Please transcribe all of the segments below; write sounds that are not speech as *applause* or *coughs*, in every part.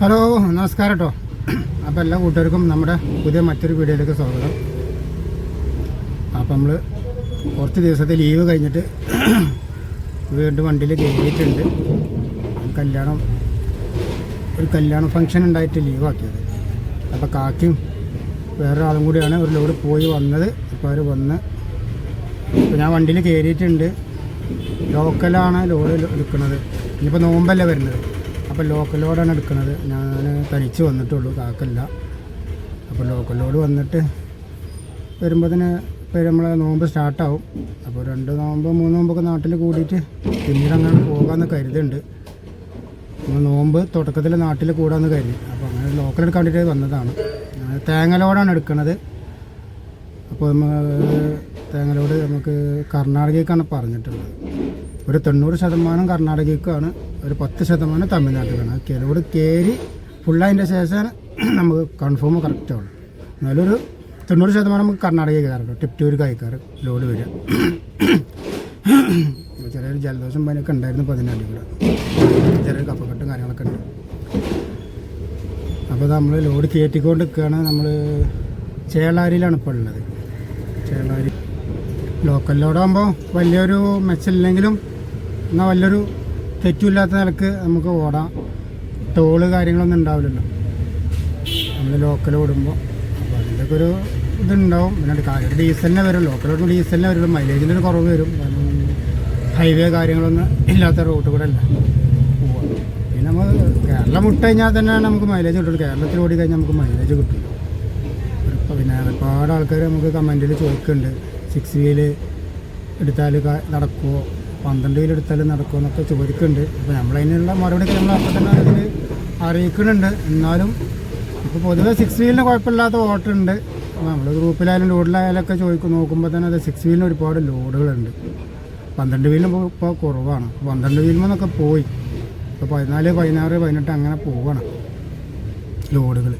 Hello നമസ്കാരം കേട്ടോ അപ്പോൾ എല്ലാ കൂട്ടുകാർക്കും നമ്മുടെ പുതിയ മറ്റൊരു വീഡിയോയിലേക്ക് സ്വാഗതം. അപ്പം നമ്മൾ കുറച്ച് ദിവസത്തെ ലീവ് കഴിഞ്ഞിട്ട് വീണ്ടും വണ്ടിയിൽ കയറിയിട്ടുണ്ട്. കല്യാണം ഒരു കല്യാണ ഫംഗ്ഷൻ ഉണ്ടായിട്ട് ലീവാക്കിയത് അപ്പോൾ കാക്കും വേറൊരാളും കൂടിയാണ് ഒരു ലോഡ് പോയി വന്നത്. ഇപ്പോൾ അവർ വന്ന് ഇപ്പോൾ ഞാൻ വണ്ടിയിൽ കയറിയിട്ടുണ്ട്. ലോക്കലാണ് ലോഡ് എടുക്കുന്നത് ഇനിയിപ്പോൾ നോമ്പല്ലേ വരുന്നത്? അപ്പോൾ ലോക്കൽ ലോഡാണ് എടുക്കുന്നത് ഞാൻ തനിച്ച് വന്നിട്ടുള്ളൂ കാക്കല്ല. അപ്പോൾ ലോക്കൽ ലോഡ് വന്നിട്ട് വരുമ്പോൾ തന്നെ ഇപ്പോൾ നമ്മളെ നോമ്പ് സ്റ്റാർട്ടാവും. അപ്പോൾ രണ്ട് നോമ്പ് മൂന്ന് നോമ്പൊക്കെ നാട്ടിൽ കൂടിയിട്ട് പിന്നീട് അങ്ങനെ പോകാമെന്ന് കരുതുന്നുണ്ട് അപ്പോൾ നോമ്പ് തുടക്കത്തിൽ നാട്ടിൽ കൂടാമെന്ന് കരുതി. അപ്പോൾ അങ്ങനെ ലോക്കൽ എടുക്കാൻ വേണ്ടിയിട്ട് വന്നതാണ്. തേങ്ങ ലോഡാണ് എടുക്കുന്നത് അപ്പോൾ നമ്മൾ തേങ്ങലോട് നമുക്ക് കർണാടകയ്ക്കാണ് പറഞ്ഞിട്ടുള്ളത്. ഒരു തൊണ്ണൂറ് ശതമാനം കർണാടകക്കാണ് ഒരു പത്ത് ശതമാനം തമിഴ്നാട്ടിലാണ്. ആ കിലോട് കയറി ഫുള്ളതിന്റെ ശേഷം നമുക്ക് കൺഫേം കറക്റ്റ് ആവുള്ളൂ എന്നാലൊരു തൊണ്ണൂറ് ശതമാനം നമുക്ക് കർണാടകയിൽ കയറും ടിപ്റ്റൂർക്ക് അയക്കാറ് ലോഡ് വരിക ചെറിയൊരു ജലദോഷം പനിയൊക്കെ ഉണ്ടായിരുന്നു പതിനാല് കൂടെ ചെറിയ കപ്പക്കെട്ടും കാര്യങ്ങളൊക്കെ ഉണ്ട്. അപ്പോൾ നമ്മൾ ലോഡ് കയറ്റിക്കൊണ്ട് നിൽക്കുകയാണ് നമ്മൾ ചേളാരിയിലാണ് ഇപ്പോൾ ഉള്ളത്. ചേളാരി ലോക്കൽ ലോഡാകുമ്പോൾ വലിയൊരു മെച്ചമില്ലെങ്കിലും എന്നാൽ വലിയൊരു തെറ്റുമില്ലാത്ത നിലയ്ക്ക് നമുക്ക് ഓടാം. ടോൾ കാര്യങ്ങളൊന്നും ഉണ്ടാവില്ലല്ലോ. നമ്മൾ ലോക്കൽ ഓടുമ്പോൾ അപ്പോൾ അതിന്റെയൊക്കെ ഒരു ഇതുണ്ടാവും. പിന്നെ കാര്യം ഡീസലിനെ വരും. ലോക്കൽ ഓടുമ്പോൾ ഡീസലിനെ വരുള്ളൂ മൈലേജിന്റെ ഒരു കുറവ് വരും. കാരണം ഹൈവേ കാര്യങ്ങളൊന്നും ഇല്ലാത്ത റൂട്ട് കൂടെ അല്ല. പിന്നെ നമ്മൾ കേരളം വിട്ട് കഴിഞ്ഞാൽ തന്നെ നമുക്ക് മൈലേജ് കിട്ടുള്ളൂ കേരളത്തിൽ ഓടി കഴിഞ്ഞാൽ നമുക്ക് മൈലേജ് കിട്ടും. ഇപ്പോൾ പിന്നെ ഒരുപാട് ആൾക്കാർ നമുക്ക് കമന്റിൽ ചോദിക്കുന്നുണ്ട് സിക്സ് വീൽ എടുത്താൽ നടക്കുമോ പന്ത്രണ്ട് കിലോ എടുത്താൽ നടക്കുമോ എന്നൊക്കെ ചോദിക്കുന്നുണ്ട് അപ്പോൾ നമ്മളതിനുള്ള മറുപടി നമ്മൾ അപ്പം തന്നെ അതിൽ അറിയിക്കുന്നുണ്ട്. എന്നാലും ഇപ്പോൾ പൊതുവേ സിക്സ് വീലിന് കുഴപ്പമില്ലാത്ത ഓട്ടമുണ്ട് നമ്മൾ ഗ്രൂപ്പിലായാലും ലോഡിലായാലും ഒക്കെ ചോദിക്കും നോക്കുമ്പോൾ തന്നെ അത് സിക്സ് വീലിന് ഒരുപാട് ലോഡുകളുണ്ട് പന്ത്രണ്ട് വീലിന് ഇപ്പോൾ കുറവാണ്. പന്ത്രണ്ട് വീലിമെന്നൊക്കെ പോയി. ഇപ്പോൾ പതിനാല് പതിനാറ് പതിനെട്ട് അങ്ങനെ പോവണം ലോഡുകൾ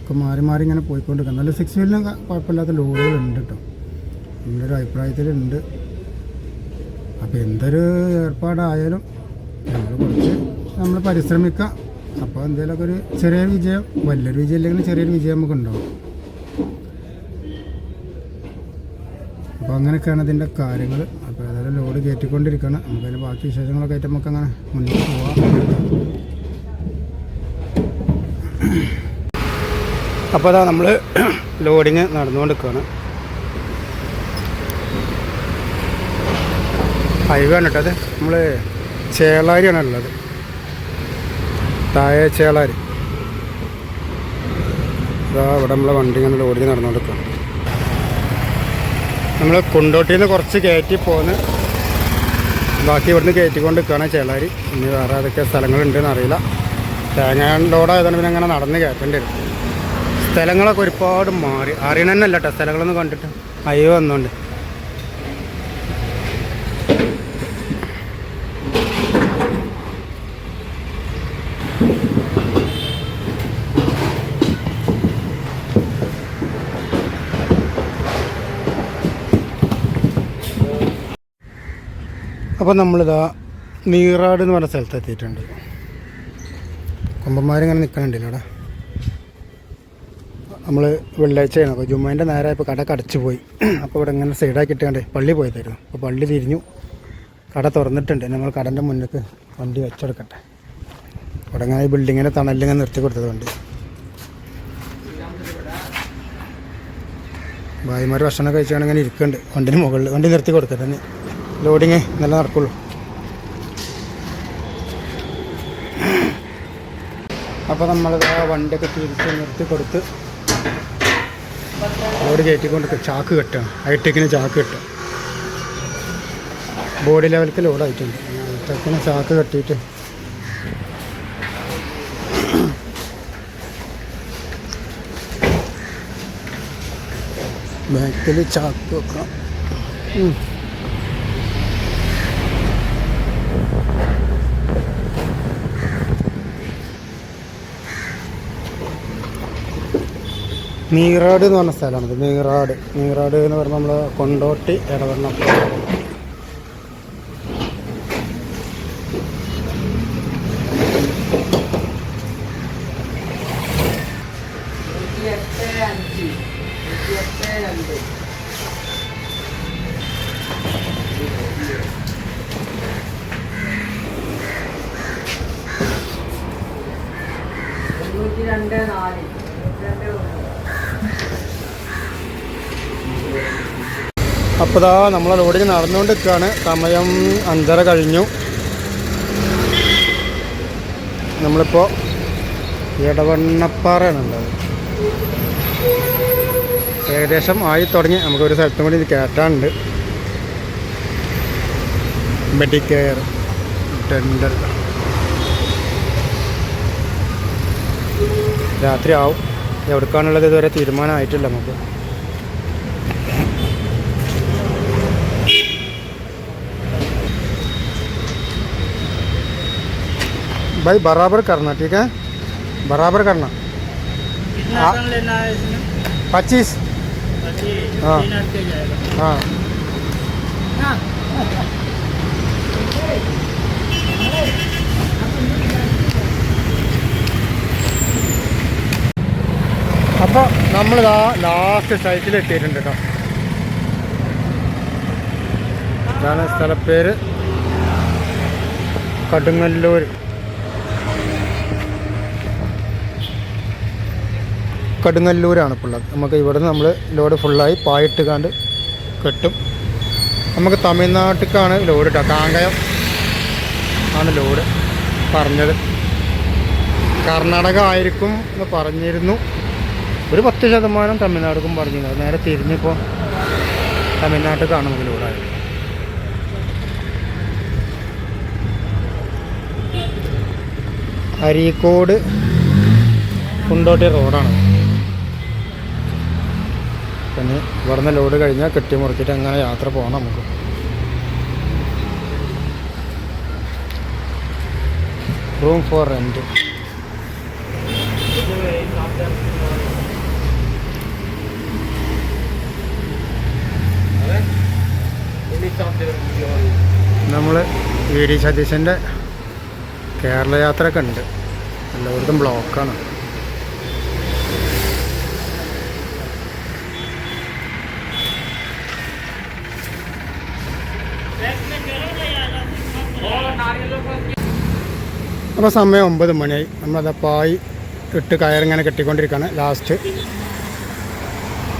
ഒക്കെ മാറി മാറി ഇങ്ങനെ പോയിക്കൊണ്ടിരിക്കുക എന്നാലും സിക്സ് വീലിന് കുഴപ്പമില്ലാത്ത ലോഡുകളുണ്ട് കേട്ടോ എന്റെ ഒരു അഭിപ്രായത്തിലുണ്ട്. അപ്പോൾ എന്തൊരു ഏർപ്പാടായാലും നമ്മൾ കുറച്ച് നമ്മൾ പരിശ്രമിക്കാം. അപ്പോൾ എന്തെങ്കിലുമൊക്കെ ഒരു ചെറിയൊരു വിജയം വലിയൊരു വിജയം ഇല്ലെങ്കിലും ചെറിയൊരു വിജയം നമുക്ക് ഉണ്ടാവും അപ്പോൾ അങ്ങനെയൊക്കെയാണ് അതിന്റെ കാര്യങ്ങൾ അപ്പോൾ ഏതായാലും ലോഡ് കയറ്റിക്കൊണ്ടിരിക്കുകയാണ് നമുക്കതിന്റെ ബാക്കി വിശേഷങ്ങളൊക്കെ ആയിട്ട് നമുക്ക് അങ്ങനെ മുന്നോട്ട് പോവാം. അപ്പോൾ അതാ നമ്മൾ ലോഡിങ് നടന്നുകൊണ്ടിരിക്കുകയാണ് ഹൈവേ ആണ് കേട്ടോ നമ്മൾ ചേളാരിയാണ് ഉള്ളത് താഴെ ചേളാരി. ഇതാ ഇവിടെ നമ്മളെ വണ്ടി ഇങ്ങനെ ലോഡി നടന്നു കൊടുക്കുക നമ്മൾ കൊണ്ടോട്ടിയിൽ നിന്ന് കുറച്ച് കയറ്റി പോന്ന്. ബാക്കി ഇവിടുന്ന് കയറ്റിക്കൊണ്ട് നിൽക്കുകയാണ് ചേളാരി. ഇനി വേറെ ഏതൊക്കെ സ്ഥലങ്ങളുണ്ടെന്ന് അറിയില്ല. തേങ്ങ ലോഡായതുകൊണ്ട് പിന്നെ അങ്ങനെ നടന്ന് കയറ്റേണ്ടി വരും. സ്ഥലങ്ങളൊക്കെ ഒരുപാട് മാറി. അറിയണമെന്നല്ല കേട്ടോ സ്ഥലങ്ങളൊന്നും കണ്ടിട്ട്. അയ്യോ വന്നുകൊണ്ട് അപ്പോൾ നമ്മളിതാ നീറാട് എന്ന് പറഞ്ഞ സ്ഥലത്ത് എത്തിയിട്ടുണ്ട്. കൊമ്പന്മാരിങ്ങനെ നിൽക്കണുണ്ടല്ലോ അവിടെ നമ്മൾ വെള്ളിയാഴ്ചയാണ് അപ്പോൾ ജുമ്മേന്റെ നേരമായപ്പോൾ കട കടച്ചു പോയി. അപ്പോൾ ഇവിടെ ഇങ്ങനെ സൈഡാക്കി ഇട്ടുകൊണ്ട് പള്ളി പോയതായിരുന്നു. അപ്പോൾ പള്ളി തിരിഞ്ഞു. കട തുറന്നിട്ടുണ്ട്. നമ്മൾ കടന്റെ മുന്നിലേക്ക് വണ്ടി വെച്ചെടുക്കട്ടെ. ഇവിടെ ഇങ്ങനെ ഈ ബിൽഡിങ്ങിന്റെ തണലിങ്ങനെ നിർത്തി കൊടുത്തത് വണ്ടി ഭായിമാർ ഭക്ഷണം കഴിച്ചാണ് ഇങ്ങനെ ഇരിക്കുന്നുണ്ട് വണ്ടിന് മുകളിൽ വണ്ടി നിർത്തി കൊടുക്കട്ടെ ലോഡിങ് നല്ല നടക്കുള്ളൂ. അപ്പോൾ നമ്മൾ വണ്ടിയൊക്കെ തിരിച്ച് നിർത്തി കൊടുത്ത് ലോഡ് കയറ്റിക്കൊണ്ട് ചാക്ക് കെട്ടുക. ഹൈടെക്കിന് ചാക്ക് കെട്ടുക. ബോഡി ലെവലിക്ക് ലോഡായിട്ടുണ്ട്. ഹൈടെക്കിന് ചാക്ക് കെട്ടിയിട്ട് ബാക്കിൽ ചാക്ക് വെക്കണം മീറാട് എന്ന് പറഞ്ഞ സ്ഥലമാണ്. മീറാട് മീറാട് എന്ന് പറഞ്ഞാൽ നമ്മൾ കൊണ്ടോട്ടി ഇടവണ്ണ തൊണ്ണൂറ്റി രണ്ട് നാല് രണ്ട് ഒന്ന് അപ്പോൾ ഇതാ നമ്മളെ റോഡിൽ നടന്നുകൊണ്ട് നിൽക്കുകയാണ് സമയം അഞ്ചര കഴിഞ്ഞു. നമ്മളിപ്പോൾ ഇടവണ്ണപ്പാറയാണുള്ളത് ഏകദേശം ആയി തുടങ്ങി. നമുക്കൊരു സ്ഥലത്തും കൂടി ഇത് കയറ്റാനുണ്ട്. മെഡിക്കെയർ ഡെന്റൽ രാത്രി ആവും എവിടേക്കാണുള്ളത് ഇതുവരെ തീരുമാനമായിട്ടില്ല നമുക്ക്. भाई बराबर करना ठीक है बराबर करना कितना हाँ। टन लेना है इसमें पच्चीस पच्चीस हाँ। तीन अटके जाएगा हाँ അപ്പോൾ നമ്മളിതാ ലാസ്റ്റ് സൈറ്റിൽ എത്തിയിട്ടുണ്ട് കേട്ടോ ഇതാണ് സ്ഥലപ്പേര് കടുങ്ങല്ലൂർ കടുങ്ങല്ലൂരാണ് ഇപ്പോൾ ഉള്ളത്. നമുക്ക് ഇവിടെ നമ്മൾ ലോഡ് ഫുള്ളായി പായിട്ട് കാണ്ട് കെട്ടും. നമുക്ക് തമിഴ്നാട്ടിലേക്കാണ് ലോഡ് കേട്ടോ കാങ്കയം ആണ് ലോഡ് പറഞ്ഞത്. കർണാടക ആയിരിക്കും എന്ന് പറഞ്ഞിരുന്നു. ഒരു പത്ത് ശതമാനം തമിഴ്നാടുക്കും പറഞ്ഞിരുന്നു. നേരെ തിരിഞ്ഞിപ്പോൾ തമിഴ്നാട്ടിലേക്കാണ് നമുക്ക് ലോഡായത്. അരീക്കോട് കുണ്ടോട്ടി റോഡാണ്. പിന്നെ ഇവിടുന്ന് ലോഡ് കഴിഞ്ഞാൽ കെട്ടി മുറിച്ചിട്ട് അങ്ങനെ യാത്ര പോകണം നമുക്ക്. റൂം ഫോർ റെന്റ് നമ്മൾ വി ഡി സതീശന്റെ കേരള യാത്രയൊക്കെ ഉണ്ട്. എല്ലായിടത്തും ബ്ലോക്കാണ് അപ്പോൾ സമയം ഒമ്പത് മണിയായി. നമ്മളത് പായി ഇട്ട് കയറിങ്ങനെ കെട്ടിക്കൊണ്ടിരിക്കുകയാണ് ലാസ്റ്റ്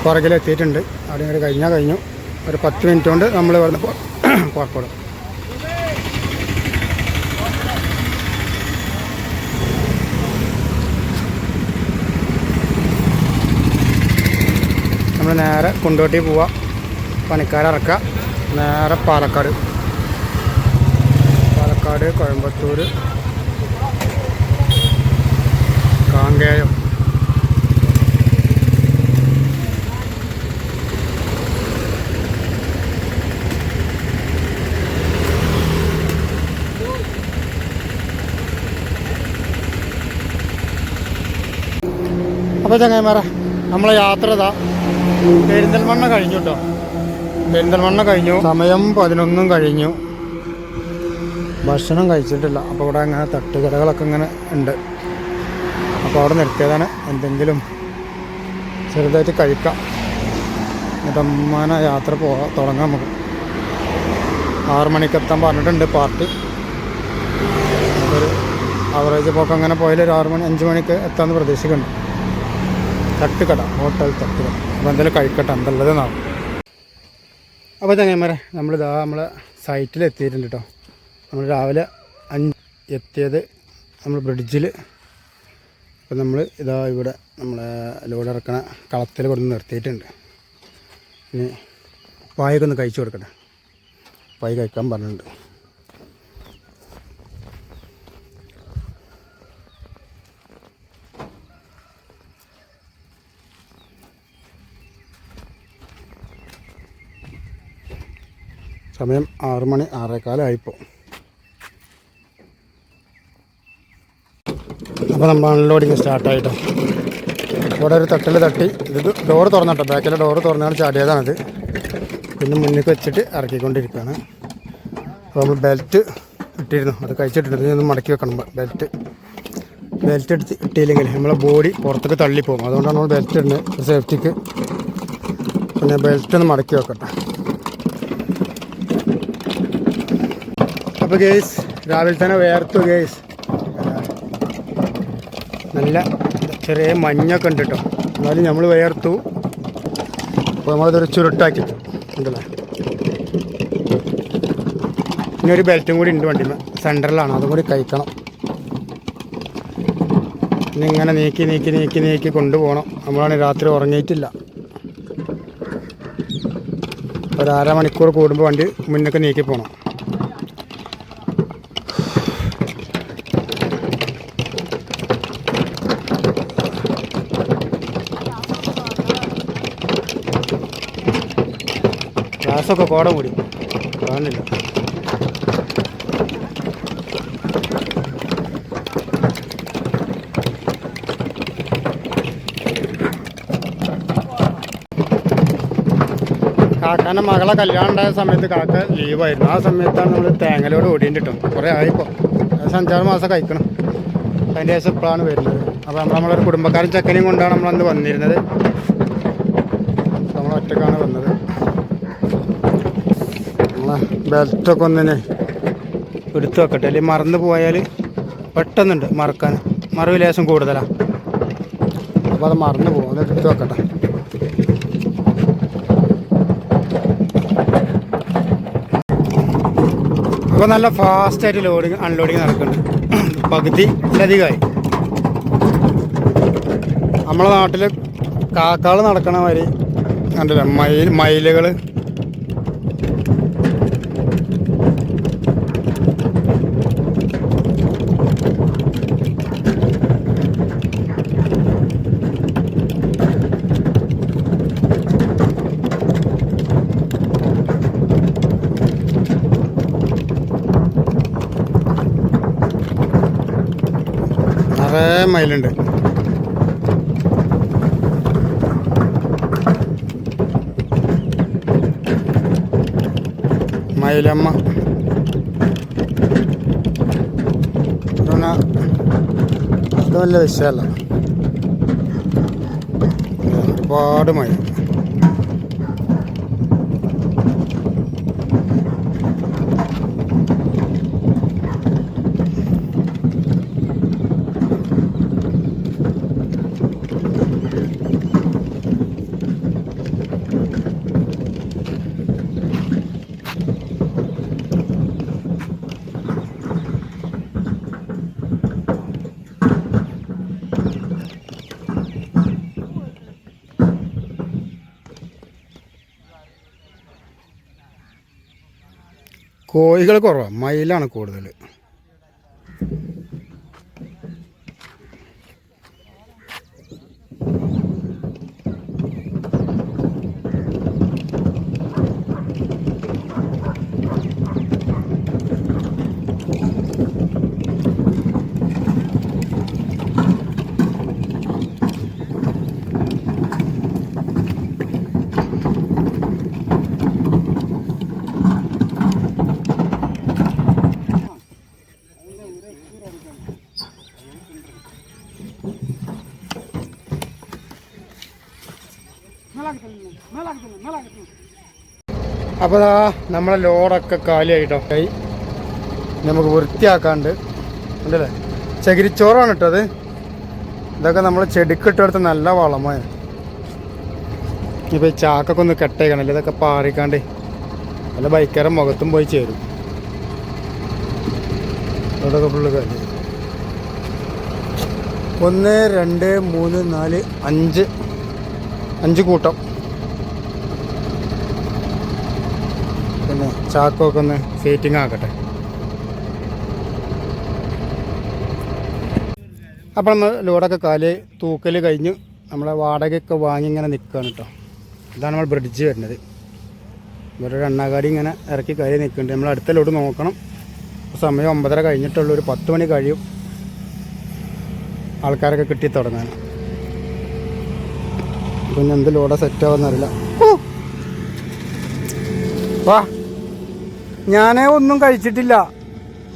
പുറകിലെത്തിയിട്ടുണ്ട് അവിടെ ഇങ്ങനെ കഴിഞ്ഞാൽ കഴിഞ്ഞു. ഒരു പത്ത് മിനിറ്റ് കൊണ്ട് നമ്മൾ ഇവിടുന്ന് *coughs* പുറപ്പെടും. നമ്മൾ നേരെ കുണ്ടോട്ടി പോവാം. പണിക്കാരിറക്കുക നേരെ പാലക്കാട്. പാലക്കാട് കോയമ്പത്തൂർ കാങ്കേയം അപ്പോൾ ചങ്ങായിമാരെ നമ്മളെ യാത്ര ഇതാ. പെരിന്തൽമണ്ണ കഴിഞ്ഞു കേട്ടോ പെരിന്തൽമണ്ണ കഴിഞ്ഞു. സമയം പതിനൊന്നും കഴിഞ്ഞു. ഭക്ഷണം കഴിച്ചിട്ടില്ല. അപ്പോൾ ഇവിടെ അങ്ങനെ തട്ടുകടകളൊക്കെ ഇങ്ങനെ ഉണ്ട്. അപ്പോൾ അവിടെ നിർത്തിയതാണ്. എന്തെങ്കിലും ചെറുതായിട്ട് കഴിക്കാം. എന്നിട്ട് അമ്മാന യാത്ര പോകാം തുടങ്ങാം നമുക്ക്. ആറ് മണിക്ക് എത്താൻ പറഞ്ഞിട്ടുണ്ട് പാർട്ടി. ഒരു ആവറേജ് പോക്ക് അങ്ങനെ പോയാൽ ഒരു ആറ് മണി അഞ്ച് മണിക്ക് എത്താമെന്ന് പ്രതീക്ഷിക്കുന്നുണ്ട് തട്ടുകട ഹോട്ടൽ തട്ടുകട. അപ്പോൾ എന്തായാലും കഴിക്കട്ടെ എന്തുള്ളത് എന്നാവും അപ്പോൾ ചങ്ങന്മാരെ നമ്മളിതാ നമ്മളെ സൈറ്റിൽ എത്തിയിട്ടുണ്ട് കേട്ടോ നമ്മൾ രാവിലെ അഞ്ച് എത്തിയത് നമ്മൾ ബ്രിഡ്ജിൽ അപ്പോൾ നമ്മൾ ഇതാ ഇവിടെ നമ്മളെ ലോഡ് ഇറക്കണ കളത്തിൽ കൊണ്ട് നിർത്തിയിട്ടുണ്ട്. ഇനി പായൊക്കെ ഒന്ന് കഴിച്ചു കൊടുക്കട്ടെ. പായ് കഴിക്കാൻ പറഞ്ഞിട്ടുണ്ട്. സമയം ആറ് മണി ആറേക്കാലമായിപ്പോൾ അപ്പോൾ നമ്മൾ അൺലോഡിങ് സ്റ്റാർട്ടായിട്ടോ ഇവിടെ ഒരു തട്ടിൽ തട്ടി. ഇത് ഡോറ് തുറന്നിട്ടോ. ബാക്കിലെ ഡോറ് തുറന്നാണ് ചാടിയതാണത് പിന്നെ മുന്നിൽ വെച്ചിട്ട് ഇറക്കിക്കൊണ്ടിരിക്കുകയാണ്. അപ്പോൾ നമ്മൾ ബെൽറ്റ് ഇട്ടിരുന്നു. അത് കഴിച്ചിട്ടുണ്ട്. ഒന്ന് മടക്കി വെക്കണം ബെൽറ്റ് ബെൽറ്റ് എടുത്ത് ഇട്ടില്ലെങ്കിൽ നമ്മളെ ബോഡി പുറത്തേക്ക് തള്ളിപ്പോകും. അതുകൊണ്ടാണ് നമ്മൾ ബെൽറ്റ് ഇടുന്നത് സേഫ്റ്റിക്ക് പിന്നെ ബെൽറ്റ് ഒന്ന് മടക്കി വെക്കട്ടെ. അപ്പോൾ ഗേസ് രാവിലെ തന്നെ വേർത്തു ഗേസ് നല്ല ചെറിയ മഞ്ഞൊക്കെ ഉണ്ട് കേട്ടോ. എന്നാലും നമ്മൾ വേർത്തു അപ്പോൾ നമ്മളതൊരു ചുരുട്ടാക്കി. ഉണ്ടല്ലേ? പിന്നെ ഒരു ബെൽറ്റും കൂടി ഉണ്ട് വണ്ടിയിൽ സെന്ററിലാണ് അതും കൂടി കഴിക്കണം. പിന്നെ ഇങ്ങനെ നീക്കി നീക്കി നീക്കി നീക്കി കൊണ്ടുപോകണം. നമ്മളാണ് രാത്രി ഉറങ്ങിയിട്ടില്ല. ഒരു അരമണിക്കൂർ കൂടുമ്പോൾ വണ്ടി മുന്നൊക്കെ നീക്കി പോകണം ഗ്ലാസ്സൊക്കെ കോട കൂടി. കാണില്ല കാക്കാന്റെ മകളെ കല്യാണം ഉണ്ടായ സമയത്ത് കാക്ക ലീവായിരുന്നു. ആ സമയത്താണ് നമ്മൾ തേങ്ങലോട് ഓടിയിട്ട് കിട്ടും കുറേ ആയിപ്പോൾ ഏകദേശം അഞ്ചാറ് മാസം കഴിക്കണം. അതിന്റെ ശേഷം ഇപ്പോഴാണ് വരുന്നത്. അപ്പോൾ നമ്മൾ നമ്മളൊരു കുടുംബക്കാരും ചക്കനെയും കൊണ്ടാണ് നമ്മളന്ന് വന്നിരുന്നത്. നമ്മൾ ഒറ്റക്കാണ് വന്നത്. ബെൽറ്റൊക്കെ ഒന്നിനെ എടുത്തു വെക്കട്ടെ. അല്ലെങ്കിൽ മറന്നു പോയാൽ പെട്ടെന്നുണ്ട് മറക്കാൻ. മറവ് ലേശം കൂടുതലാണ് അപ്പോൾ അത് മറന്നു പോകും. അത് എടുത്തു വെക്കട്ടെ. അപ്പോൾ നല്ല ഫാസ്റ്റായിട്ട് ലോഡിങ് അൺലോഡിങ് നടക്കുന്നുണ്ട്. പകുതി അധികമായി നമ്മളെ നാട്ടിൽ കാക്കാൾ നടക്കണ മാതിരി കണ്ടില്ല? മയിൽ മയിലുകൾ നിറയെ മയിലുണ്ട്. മയിലമ്മ. അതുമല്ല അത് വലിയ വിഷയമല്ല. ഒരുപാട് മയിൽ. കോഴികൾ കുറവാണ് മയിലാണ് കൂടുതൽ അപ്പോൾ ആ നമ്മളെ ലോഡൊക്കെ കാലിയായിട്ടോ. കൈ നമുക്ക് വൃത്തിയാക്കാണ്ട്. ഉണ്ടല്ലേ ചകിരിച്ചോറാണ് കേട്ടോ അത്. ഇതൊക്കെ നമ്മൾ ചെടിക്കിട്ടെടുത്ത് നല്ല വളമാണ്. ഇപ്പോൾ ഈ ചാക്കൊക്കെ ഒന്ന് കെട്ടേക്കണല്ലേ? ഇതൊക്കെ പാറിക്കാണ്ട് നല്ല ബൈക്കാരൻ മുഖത്തും പോയി ചേരും. അതൊക്കെ ഫുള്ള് കാര്യം ഒന്ന് രണ്ട് മൂന്ന് നാല് അഞ്ച്. അഞ്ച് കൂട്ടം പിന്നെ ചാക്കൊക്കെ ഒന്ന് സീറ്റിംഗ് ആക്കട്ടെ. അപ്പോൾ നമ്മൾ ലോഡൊക്കെ കാൽ തൂക്കൽ കഴിഞ്ഞ് നമ്മളെ വാടകയൊക്കെ വാങ്ങി ഇങ്ങനെ നിൽക്കുകയാണ് കേട്ടോ ഇതാണ് നമ്മൾ ബ്രിഡ്ജ് വരുന്നത്. ഇവിടെ ഒരു ഇങ്ങനെ ഇറക്കി കയറി നിൽക്കുന്നുണ്ട് നമ്മൾ അടുത്ത ലോഡ് നോക്കണം. സമയം ഒമ്പതര കഴിഞ്ഞിട്ടുള്ള ഒരു പത്ത് മണി കഴിയും. ആൾക്കാരൊക്കെ കിട്ടി തുടങ്ങാൻ. പിന്നെ എന്ത് ലോഡാ സെറ്റ് ആവുമെന്നറിയില്ല വാ! ഞാനേ ഒന്നും കഴിച്ചിട്ടില്ല.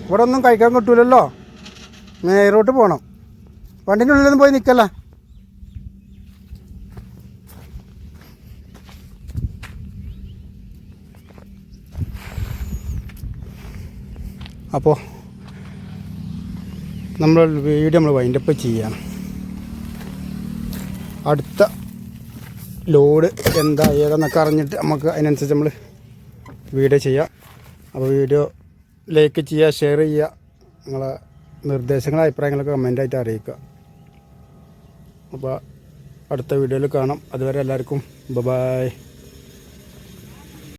ഇവിടെ ഒന്നും കഴിക്കാൻ കിട്ടൂലല്ലോ. നേരോട്ട് പോകണം വണ്ടിന്റെ ഉള്ളിലൊന്നും പോയി നിൽക്കല്ല അപ്പോൾ നമ്മൾ വീഡിയോ നമ്മൾ വൈൻഡപ്പ് ചെയ്യണം. അടുത്ത ലോഡ് എന്താ ഏതെന്നൊക്കെ അറിഞ്ഞിട്ട് നമുക്ക് അതിനനുസരിച്ച് നമ്മൾ വീഡിയോ ചെയ്യാം. അപ്പോൾ വീഡിയോ ലൈക്ക് ചെയ്യുക ഷെയർ ചെയ്യുക നിങ്ങളെ നിർദ്ദേശങ്ങളും അഭിപ്രായങ്ങളൊക്കെ കമന്റായിട്ട് അറിയിക്കുക. അപ്പോൾ അടുത്ത വീഡിയോയിൽ കാണാം. അതുവരെ എല്ലാവർക്കും ബ ബായ്